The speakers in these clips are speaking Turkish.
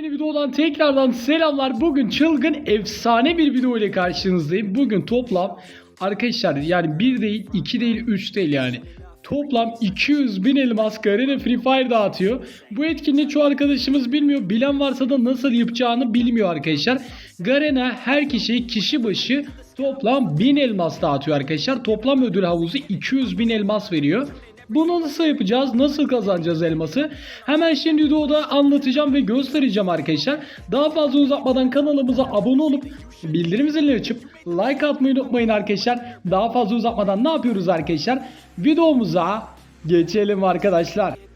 Yepyeni videodan tekrardan selamlar. Bugün çılgın efsane bir video ile karşınızdayım. Bugün toplam arkadaşlar yani 1 değil 2 değil 3 değil yani. Toplam 200 bin elmas Garena Free Fire dağıtıyor. Bu etkinliği çoğu arkadaşımız bilmiyor. Bilen varsa da nasıl yapacağını bilmiyor arkadaşlar. Garena her kişiye kişi başı toplam 1000 elmas dağıtıyor arkadaşlar. Toplam ödül havuzu 200 bin elmas veriyor. Bunu nasıl yapacağız? Nasıl kazanacağız elması? Hemen şimdi videoda anlatacağım ve göstereceğim arkadaşlar. Daha fazla uzatmadan kanalımıza abone olup bildirim zilini açıp like atmayı unutmayın arkadaşlar. Daha fazla uzatmadan ne yapıyoruz arkadaşlar? Videomuza geçelim arkadaşlar.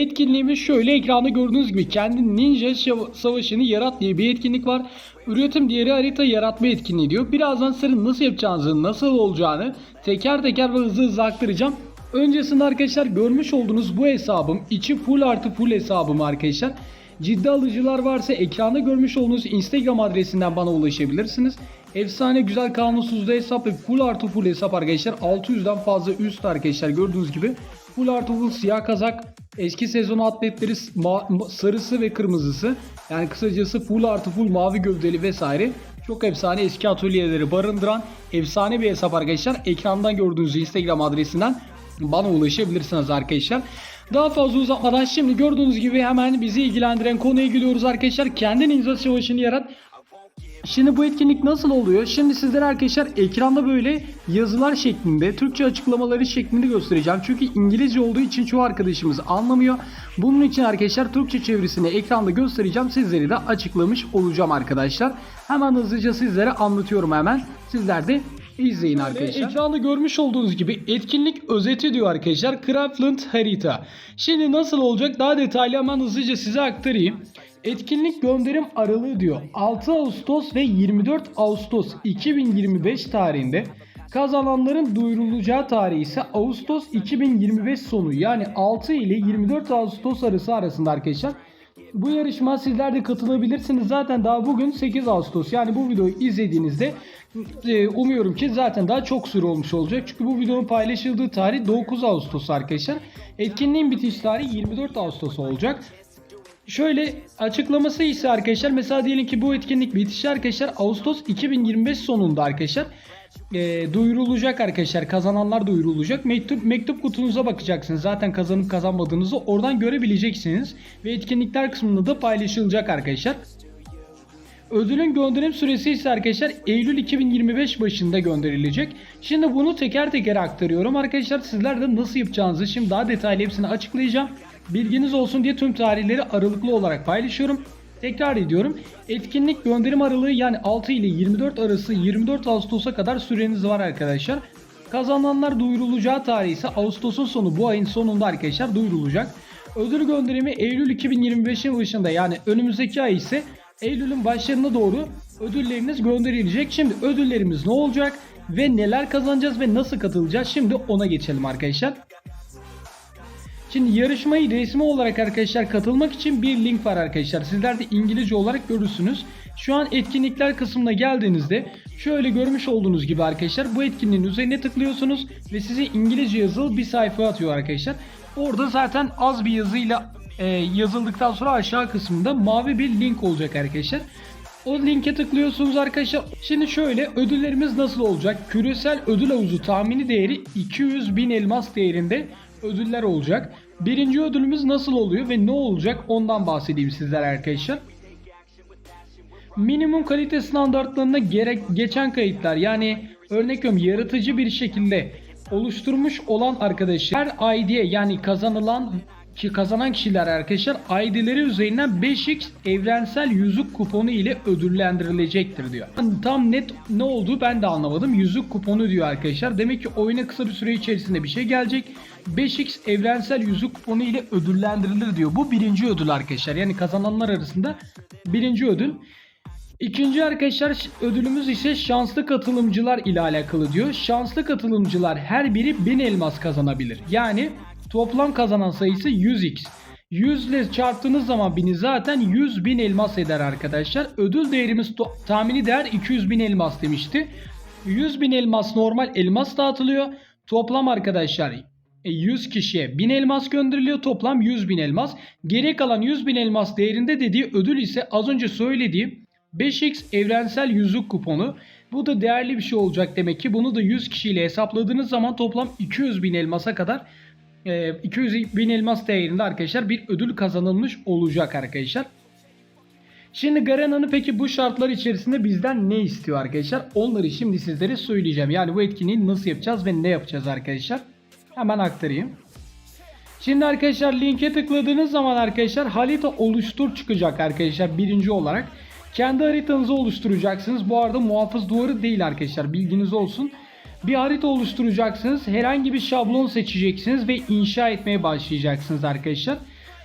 Etkinliğimiz şöyle ekranda gördüğünüz gibi kendi ninja savaşını yarat diye bir etkinlik var. Üretim diğeri harita yaratma etkinliği diyor. Birazdan sizin nasıl yapacağınızı, nasıl olacağını teker teker ve hızlı hızlı aktaracağım. Öncesinde arkadaşlar görmüş olduğunuz bu hesabım içi full artı full hesabım arkadaşlar. Ciddi alıcılar varsa ekranda görmüş olduğunuz Instagram adresinden bana ulaşabilirsiniz. Efsane güzel kanunsuzda hesap ve full artı full hesap arkadaşlar. 600'den fazla üst arkadaşlar gördüğünüz gibi. Full artı full siyah kazak. Eski sezon atletleri sarısı ve kırmızısı. Yani kısacası full artı full mavi gövdeli vesaire. Çok efsane eski atölyeleri barındıran efsane bir hesap arkadaşlar. Ekrandan gördüğünüz Instagram adresinden bana ulaşabilirsiniz arkadaşlar. Daha fazla uzatmadan şimdi gördüğünüz gibi hemen bizi ilgilendiren konuya gidiyoruz arkadaşlar. Kendi ninja savaşını yarat. Şimdi bu etkinlik nasıl oluyor? Şimdi sizlere arkadaşlar ekranda böyle yazılar şeklinde, Türkçe açıklamaları şeklinde göstereceğim. Çünkü İngilizce olduğu için çoğu arkadaşımız anlamıyor. Bunun için arkadaşlar Türkçe çevirisini ekranda göstereceğim. Sizleri de açıklamış olacağım arkadaşlar. Hemen hızlıca sizlere anlatıyorum hemen. Sizler de izleyin arkadaşlar. Ekranda görmüş olduğunuz gibi etkinlik özeti diyor arkadaşlar. Craftland harita. Şimdi nasıl olacak daha detaylı hemen hızlıca size aktarayım. Etkinlik gönderim aralığı diyor. 6 Ağustos ve 24 Ağustos 2025 tarihinde kazananların duyurulacağı tarih ise Ağustos 2025 sonu yani 6 ile 24 Ağustos arası arasında arkadaşlar. Bu yarışma sizler de katılabilirsiniz. Zaten daha bugün 8 Ağustos. Yani bu videoyu izlediğinizde e, umuyorum ki zaten daha çok süre olmuş olacak. Çünkü bu videonun paylaşıldığı tarih 9 Ağustos arkadaşlar. Etkinliğin bitiş tarihi 24 Ağustos olacak. Şöyle açıklaması ise arkadaşlar mesela diyelim ki bu etkinlik bitişi arkadaşlar Ağustos 2025 sonunda arkadaşlar e, duyurulacak arkadaşlar kazananlar duyurulacak mektup mektup kutunuza bakacaksınız zaten kazanıp kazanmadığınızı oradan görebileceksiniz ve etkinlikler kısmında da paylaşılacak arkadaşlar. Ödülün gönderim süresi ise arkadaşlar Eylül 2025 başında gönderilecek. Şimdi bunu teker teker aktarıyorum. Arkadaşlar sizler de nasıl yapacağınızı şimdi daha detaylı hepsini açıklayacağım. Bilginiz olsun diye tüm tarihleri aralıklı olarak paylaşıyorum. Tekrar ediyorum. Etkinlik gönderim aralığı yani 6 ile 24 arası 24 Ağustos'a kadar süreniz var arkadaşlar. Kazananlar duyurulacağı tarih ise Ağustos'un sonu bu ayın sonunda arkadaşlar duyurulacak. Ödül gönderimi Eylül 2025'in başında yani önümüzdeki ay ise Eylül'ün başlarına doğru ödülleriniz gönderilecek. Şimdi ödüllerimiz ne olacak ve neler kazanacağız ve nasıl katılacağız? Şimdi ona geçelim arkadaşlar. Şimdi yarışmayı resmi olarak arkadaşlar katılmak için bir link var arkadaşlar. Sizler de İngilizce olarak görürsünüz. Şu an etkinlikler kısmına geldiğinizde şöyle görmüş olduğunuz gibi arkadaşlar bu etkinliğin üzerine tıklıyorsunuz ve size İngilizce yazılı bir sayfa atıyor arkadaşlar. Orada zaten az bir yazıyla e, yazıldıktan sonra aşağı kısmında mavi bir link olacak arkadaşlar. O linke tıklıyorsunuz arkadaşlar. Şimdi şöyle ödüllerimiz nasıl olacak? Küresel ödül havuzu tahmini değeri 200 bin elmas değerinde ödüller olacak. Birinci ödülümüz nasıl oluyor ve ne olacak ondan bahsedeyim sizlere arkadaşlar. Minimum kalite standartlarına gerek geçen kayıtlar yani örnek veriyorum yaratıcı bir şekilde oluşturmuş olan arkadaşlar her ID'ye yani kazanılan ki kazanan kişiler arkadaşlar ID'leri üzerinden 5x evrensel yüzük kuponu ile ödüllendirilecektir diyor. Tam net ne olduğu ben de anlamadım. Yüzük kuponu diyor arkadaşlar. Demek ki oyuna kısa bir süre içerisinde bir şey gelecek. 5x evrensel yüzük kuponu ile ödüllendirilir diyor. Bu birinci ödül arkadaşlar. Yani kazananlar arasında birinci ödül. İkinci arkadaşlar ödülümüz ise şanslı katılımcılar ile alakalı diyor. Şanslı katılımcılar her biri 1000 elmas kazanabilir. Yani toplam kazanan sayısı 100x. 100 ile çarptığınız zaman 1000'i zaten 100 bin elmas eder arkadaşlar. Ödül değerimiz tahmini değer 200 bin elmas demişti. 100 bin elmas normal elmas dağıtılıyor. Toplam arkadaşlar e, 100 kişiye 1000 elmas gönderiliyor. Toplam 100 bin elmas. Geri kalan 100 bin elmas değerinde dediği ödül ise az önce söylediğim 5x evrensel yüzük kuponu. Bu da değerli bir şey olacak demek ki. Bunu da 100 kişiyle hesapladığınız zaman toplam 200 bin elmasa kadar e, 200 bin elmas değerinde arkadaşlar bir ödül kazanılmış olacak arkadaşlar. Şimdi Garena'nın peki bu şartlar içerisinde bizden ne istiyor arkadaşlar? Onları şimdi sizlere söyleyeceğim. Yani bu etkinliği nasıl yapacağız ve ne yapacağız arkadaşlar? Hemen aktarayım. Şimdi arkadaşlar linke tıkladığınız zaman arkadaşlar harita oluştur çıkacak arkadaşlar birinci olarak. Kendi haritanızı oluşturacaksınız. Bu arada muhafız duvarı değil arkadaşlar bilginiz olsun. Bir harita oluşturacaksınız. Herhangi bir şablon seçeceksiniz ve inşa etmeye başlayacaksınız arkadaşlar.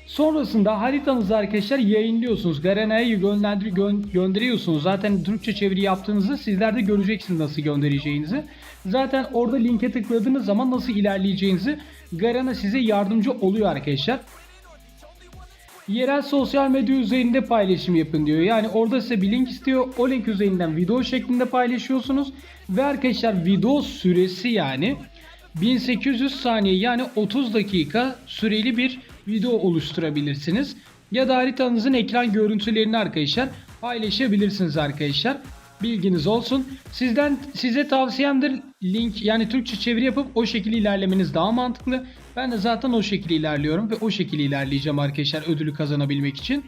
Sonrasında haritanızı arkadaşlar yayınlıyorsunuz. Garena'ya gönderdir gö- gönderiyorsunuz. Zaten Türkçe çeviri yaptığınızda sizler de göreceksiniz nasıl göndereceğinizi. Zaten orada linke tıkladığınız zaman nasıl ilerleyeceğinizi Garena size yardımcı oluyor arkadaşlar. Yerel sosyal medya üzerinde paylaşım yapın diyor. Yani orada size bir link istiyor. O link üzerinden video şeklinde paylaşıyorsunuz. Ve arkadaşlar video süresi yani 1800 saniye yani 30 dakika süreli bir video oluşturabilirsiniz. Ya da haritanızın ekran görüntülerini arkadaşlar paylaşabilirsiniz arkadaşlar. Bilginiz olsun. Sizden size tavsiyemdir link yani Türkçe çeviri yapıp o şekilde ilerlemeniz daha mantıklı. Ben de zaten o şekilde ilerliyorum ve o şekilde ilerleyeceğim arkadaşlar ödülü kazanabilmek için.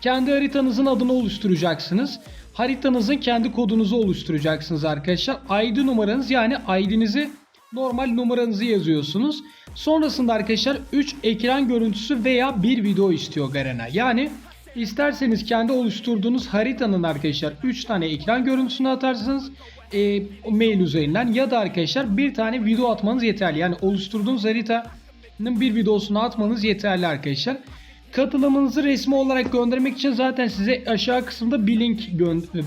Kendi haritanızın adını oluşturacaksınız. Haritanızın kendi kodunuzu oluşturacaksınız arkadaşlar. ID numaranız yani ID'nizi normal numaranızı yazıyorsunuz. Sonrasında arkadaşlar 3 ekran görüntüsü veya bir video istiyor Garena. Yani isterseniz kendi oluşturduğunuz haritanın arkadaşlar 3 tane ekran görüntüsünü atarsınız e, mail üzerinden ya da arkadaşlar bir tane video atmanız yeterli. Yani oluşturduğunuz haritanın bir videosunu atmanız yeterli arkadaşlar. Katılımınızı resmi olarak göndermek için zaten size aşağı kısımda bir link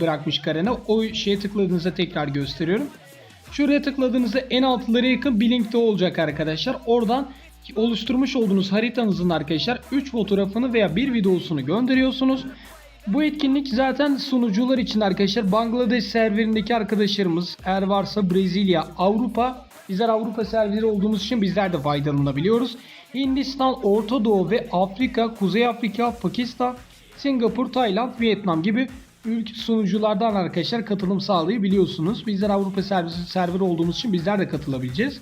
bırakmış Karena. O şeye tıkladığınızda tekrar gösteriyorum. Şuraya tıkladığınızda en altlara yakın bir link de olacak arkadaşlar. Oradan oluşturmuş olduğunuz haritanızın arkadaşlar 3 fotoğrafını veya bir videosunu gönderiyorsunuz. Bu etkinlik zaten sunucular için arkadaşlar Bangladeş serverindeki arkadaşlarımız eğer varsa Brezilya, Avrupa bizler Avrupa serveri olduğumuz için bizler de faydalanabiliyoruz. Hindistan, Orta Doğu ve Afrika, Kuzey Afrika, Pakistan, Singapur, Tayland, Vietnam gibi ülke sunuculardan arkadaşlar katılım sağlayabiliyorsunuz. Bizler Avrupa servisi serveri olduğumuz için bizler de katılabileceğiz.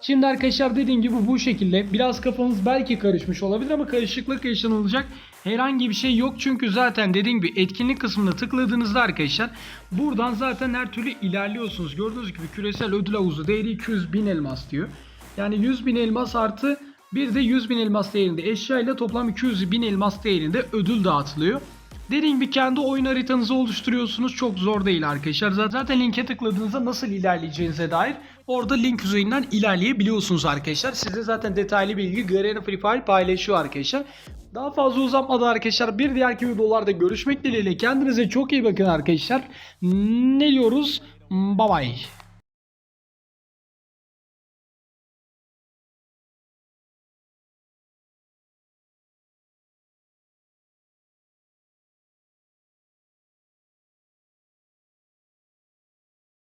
Şimdi arkadaşlar dediğim gibi bu şekilde biraz kafanız belki karışmış olabilir ama karışıklık yaşanılacak herhangi bir şey yok. Çünkü zaten dediğim gibi etkinlik kısmına tıkladığınızda arkadaşlar buradan zaten her türlü ilerliyorsunuz. Gördüğünüz gibi küresel ödül havuzu değeri 200 bin elmas diyor. Yani 100 bin elmas artı bir de 100 bin elmas değerinde eşya ile toplam 200 bin elmas değerinde ödül dağıtılıyor. Dediğim gibi kendi oyun haritanızı oluşturuyorsunuz. Çok zor değil arkadaşlar. Zaten linke tıkladığınızda nasıl ilerleyeceğinize dair orada link üzerinden ilerleyebiliyorsunuz arkadaşlar. Size zaten detaylı bilgi Garena Free Fire paylaşıyor arkadaşlar. Daha fazla uzatmadan arkadaşlar bir diğerki videolarda görüşmek dileğiyle. Kendinize çok iyi bakın arkadaşlar. Ne diyoruz? Bye bye.